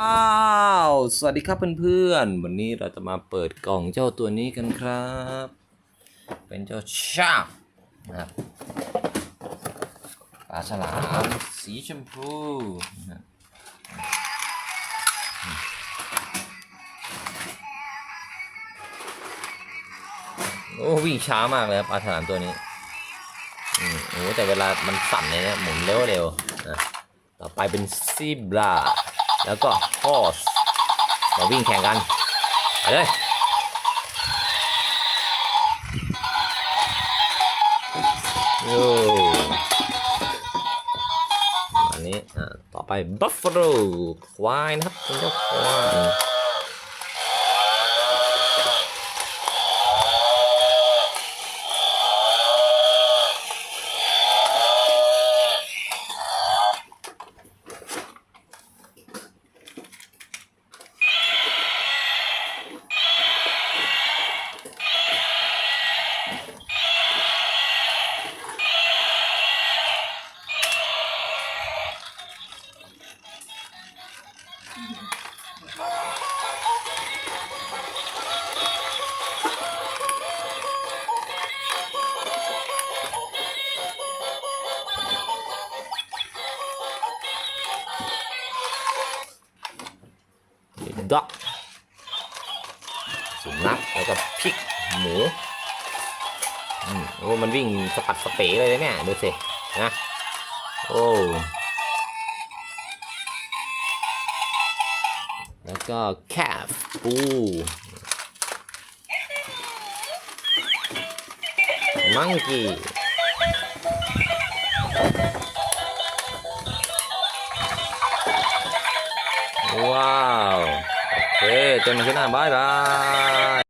อ้าวสวัสดีครับเพื่อนๆ วันนี้เราจะมาเปิดกล่องเจ้าตัวนี้กันครับ เป็นเจ้าชาบนะครับปลาฉลามสีชมพูนะครับโอ้วิ่งช้ามากเลยครับปลาฉลามตัวนี้โอ้แต่เวลามันสั่นเลยเนี่ยหมุนเร็วๆนะต่อไปเป็นซีบรา แล้วก็ฮอสมาวิ่งแข่งกันไปเลยโอ้อันนี้อ่าต่อไปบัฟฟาโลควายนะครับเป็นเจ้าควาย ด็อกสุนัขแล้วก็พริกหมูอืมโอ้มันวิ่งสะปัดสเป๋เลยเนี่ยดูสินะโอ้ แล้วก็แคบปูมังกี้ว้าว โอเคเจอกันใหม่คลิปหน้าบายบาย